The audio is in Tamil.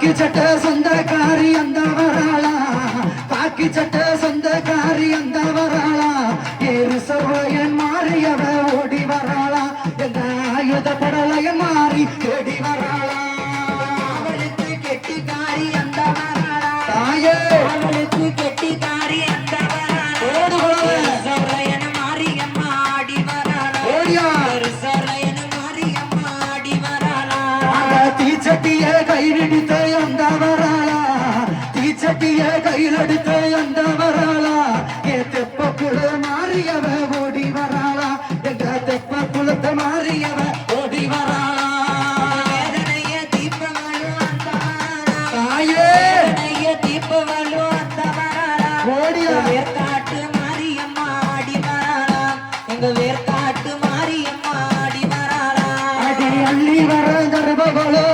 பாக்கி சட்ட சொந்தக்காரி அந்த வராளா பாக்கி சட்ட சொந்தக்காரி அந்த வராளா ஏ ரிசர்வயன் மாறியவ ஓடி வராளா எந்த ஆயுத படலையன் மாறி தேடி வரா தீச்சட்டிய கையிலெடுத்த அந்த வராளா? ஏ தெப்ப குழு மாறியவ ஓடி வராளா? எங்க தெப்ப குளத்தை மாறியவ ஓடி வராளா? தாயே! தீபங்களும் அந்த வராளா. ஓடியா! வேர்க்காட்டு மாரியம்மா ஆடி வராளா. எங்க வேர்க்காட்டு மாரியம்மா ஆடி வராளா. அடி அள்ளி வர கர்ப்பகளோ